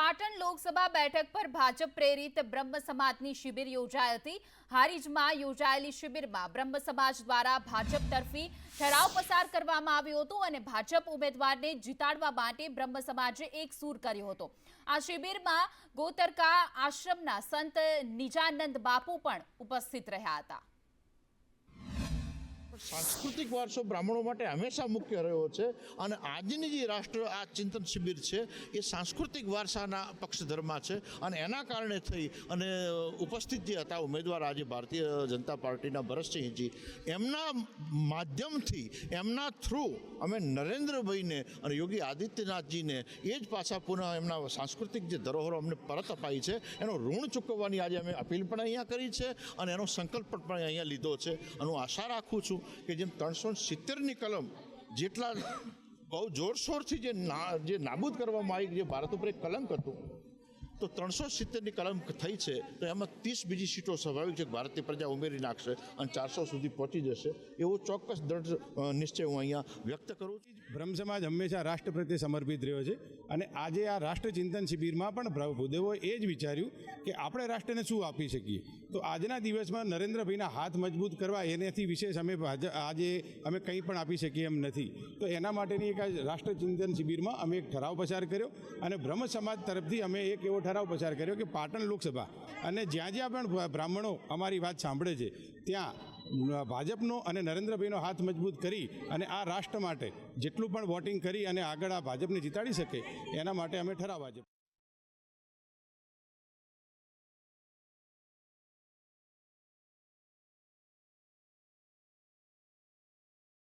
પાટણ લોકસભા બેઠક પર ભાજપ પ્રેરિત બ્રહ્મ સમાજની શિબિર યોજાઈ હતી. હારીજમાં યોજાયેલી શિબિરમાં બ્રહ્મ સમાજ દ્વારા ભાજપ તરફી ઠરાવ પસાર કરવામાં આવ્યો હતો અને ભાજપ ઉમેદવારને જીતાડવા માટે બ્રહ્મ સમાજે એક સૂર કર્યો હતો. આ શિબિરમાં ગોતરકા આશ્રમના સંત નિજાનંદ બાપુ પણ ઉપસ્થિત રહ્યા હતા. સાંસ્કૃતિક વારસો બ્રાહ્મણો માટે હંમેશા મુખ્ય રહ્યો છે અને આજની જે રાષ્ટ્ર આ ચિંતન શિબિર છે, એ સાંસ્કૃતિક વારસાના પક્ષધરમાં છે અને એના કારણે થઈ અને ઉપસ્થિત જે હતા ઉમેદવાર આજે ભારતીય જનતા પાર્ટીના ભરતસિંહજી, એમના માધ્યમથી, એમના થ્રુ અમે નરેન્દ્રભાઈને અને યોગી આદિત્યનાથજીને એ જ પાછા પુનઃ એમના સાંસ્કૃતિક જે ધરોહરો અમને પરત અપાઈ છે, એનો ઋણ ચૂકવવાની આજે અમે અપીલ પણ અહીંયા કરી છે અને એનો સંકલ્પ પણ અહીંયા લીધો છે. અને હું આશા રાખું છું કે જેમ ત્રણસો સિત્તેરની કલમ જેટલા બહુ જોરશોરથી જે ના જે નાબૂદ કરવામાં આવી, જે ભારત ઉપર એક કલંક હતું તો ત્રણસો સિત્તેરની કલમ થઈ છે, તો એમાં ત્રીસ બીજી સીટો સ્વાભાવિક છે ભારતીય પ્રજા ઉમેરી નાખશે અને ચારસો સુધી પહોંચી જશે. એવો ચોક્કસ દ્રઢ નિશ્ચય હું અહીંયા વ્યક્ત કરું છું. બ્રહ્મ સમાજ હંમેશા રાષ્ટ્ર પ્રત્યે સમર્પિત રહ્યો છે અને આજે આ રાષ્ટ્ર ચિંતન શિબિરમાં પણ પ્રભુદેવોએ એ જ વિચાર્યું કે આપણે રાષ્ટ્રને શું આપી શકીએ. તો આજના દિવસમાં નરેન્દ્રભાઈના હાથ મજબૂત કરવા એનાથી વિશેષ અમે આજે અમે કંઈ પણ આપી શકીએ એમ નથી. તો એના માટેની એક આ રાષ્ટ્ર ચિંતન શિબિરમાં અમે એક ઠરાવ પસાર કર્યો અને બ્રહ્મ સમાજ તરફથી અમે એક એવો ઠરાવ પસાર કર્યો કે પાટણ લોકસભા અને જ્યાં જ્યાં પણ બ્રાહ્મણો અમારી વાત સાંભળે છે, ત્યાં ભાજપનો અને નરેન્દ્રભાઈનો હાથ મજબૂત કરી અને આ રાષ્ટ્ર માટે જેટલું પણ વોટિંગ કરી અને આગળ આ ભાજપને જીતાડી શકે, એના માટે અમે ઠરાવ આજે